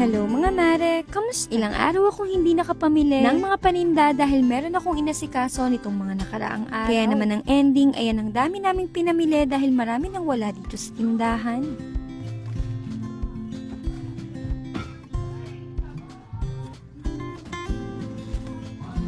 Hello mga mare, kamusta? Ilang araw akong hindi nakapamili ng mga paninda dahil meron akong inasikaso nitong mga nakaraang araw. Kaya naman ang ending, ayan ang dami naming pinamili dahil marami nang wala dito sa tindahan.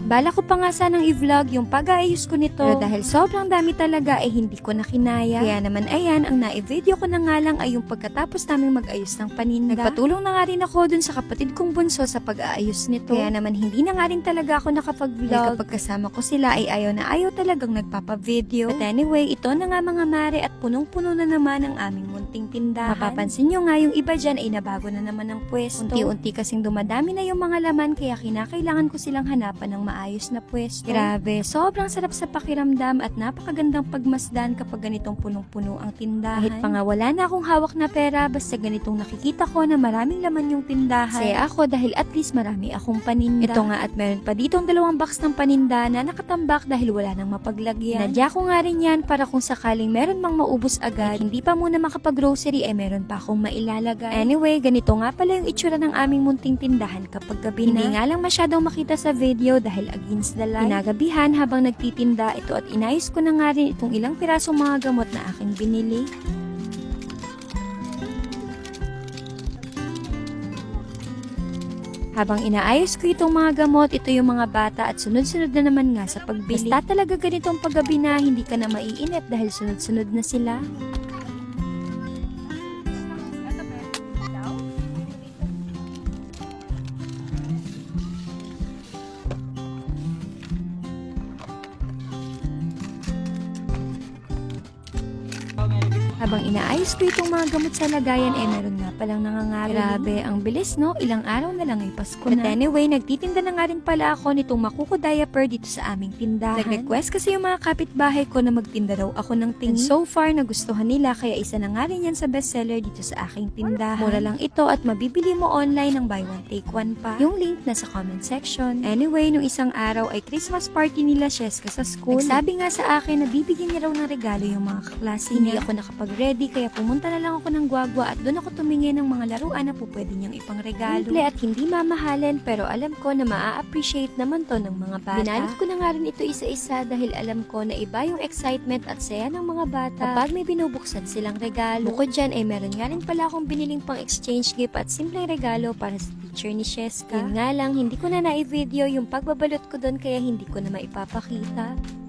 Bala ko pa nga sanang i-vlog yung pag-aayos ko nito. Pero dahil sobrang dami talaga ay hindi ko na kinaya. Kaya naman ayan, ang na-video ko na nga lang ay yung pagkatapos naming mag-ayos ng paninda. Nagpatulong na nga rin ako dun sa kapatid kong bunso sa pag-aayos nito. Kaya naman hindi na nga rin talaga ako nakapag-vlog. Dahil kapag kasama ko sila ay ayaw na ayaw talagang nagpapa-video. But anyway, ito na nga mga mare at punong-puno na naman ang aming munting tindahan. Mapapansin nyo nga yung iba dyan ay nabago na naman ng pwesto. Unti-unti kasing dumadami na yung mga laman kaya kinakailangan ko silang hanapan ng maayos na pwesto. Grabe, sobrang sarap sa pakiramdam at napakagandang pagmasdan kapag ganitong punong-puno ang tindahan. Kahit pa nga wala na akong hawak na pera, basta ganitong nakikita ko na maraming laman yung tindahan. Saya ako dahil at least marami akong paninda. Ito nga at meron pa ditong dalawang box ng paninda na nakatambak dahil wala nang mapaglagyan. Nadya ko nga rin yan para kung sakaling meron mang maubos agad, hindi pa muna makapag-grocery eh meron pa akong mailalagay. Anyway, ganito nga pala yung itsura ng aming munting tindahan kapag gabi na. Hindi nga lang masyadong makita sa video dahil against the light. Kinagabihan habang nagtitinda ito at inayos ko na nga rin itong ilang pirasong mga gamot na aking binili. Habang inaayos ko itong mga gamot, ito yung mga bata at sunod-sunod na naman nga sa pagbili. Basta talaga ganitong paggabi na hindi ka na maiinip dahil sunod-sunod na sila. Habang inaayos ko itong mga gamot sa lagayan, eh meron nga palang nangangabi. Grabe, ang bilis no? Ilang araw na lang ay Pasko na. But anyway, nagtitinda na nga rin pala ako nitong makuko diaper dito sa aming tindahan. Nag-request kasi yung mga kapitbahay ko na magtinda raw ako ng tingi. And so far, nagustuhan nila kaya isa na nga rin yan sa bestseller dito sa aking tindahan. Mura lang ito at mabibili mo online ng buy one take one pa. Yung link nasa comment section. Anyway, nung isang araw ay Christmas party nila Sheska sa school. Nagsabi nga sa akin na bibigyan niya raw ng regalo yung mga kaklase Hindi ako nakapag-ready kaya pumunta na lang ako ng gwagwa at doon ako tumingin ng mga laruan na po pwede niyang ipangregalo. Simple at hindi mamahalin pero alam ko na maa-appreciate naman to ng mga bata. Binalot ko na nga rin ito isa-isa dahil alam ko na iba yung excitement at saya ng mga bata kapag may binubuksan silang regalo. Bukod dyan ay meron nga rin pala akong biniling pang exchange gift at simpleng regalo para sa teacher ni Sheska. Yun nga lang, hindi ko na na-video yung pagbabalot ko doon kaya hindi ko na maipapakita.